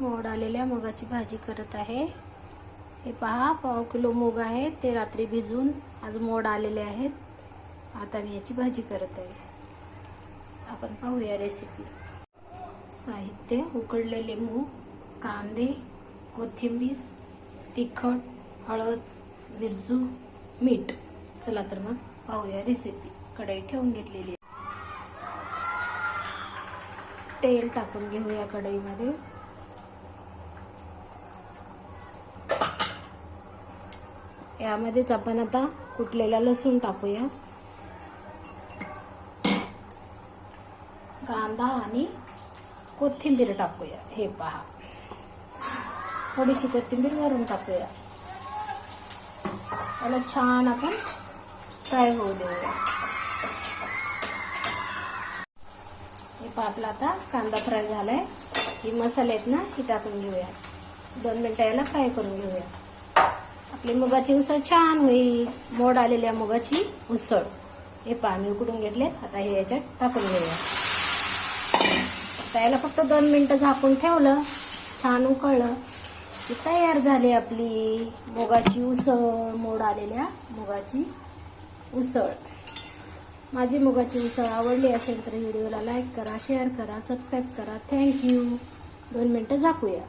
मोड आलेल्या मुगाची भाजी करत आहे. हे पहा पाव किलो मूग आहे ते रात्री भिजून आज मोड आलेले आहेत. आता मी याची भाजी करत आहे. आपण पाहूया रेसिपी साहित्य उकडलेले मूग कांदे कोथिंबीर तिखट हळद मिरजू मीठ. चला तर मग पाहूया रेसिपी कढई ठेवून घेतलेली आहे. तेल टाकून घेऊया कढईमध्ये. यामध्येच आपण आता कुटलेला लसूण टाकूया. कांदा आणि कोथिंबीर टाकूया. हे पहा. थोडीशी कोथिंबीर वरून टाकूया. त्याला छान आपण फ्राय होऊ देऊया. हे पहा आपला आता कांदा फ्राय झालाय. ही मसाले आहेत ना ही टाकून घेऊया. दोन मिनटं याला फ्राय करून घेऊया. आपली मुगाची उसळ छान होईल. मोड आलेल्या मुगाची उसळ. हे पहा मी उकडून घेतले. आता हे याच्यात टाकून घेऊया. आता याला फक्त दोन मिनटं झाकून ठेवलं. छान उकळलं. की तयार झाली आपली मुगाची उसळ. मोड आलेल्या मुगाची उसळ. माझी मुगाची उसळ आवडली असेल तर व्हिडिओला लाईक करा शेअर करा सबस्क्राईब करा. थँक्यू दोन मिनटं झाकूया.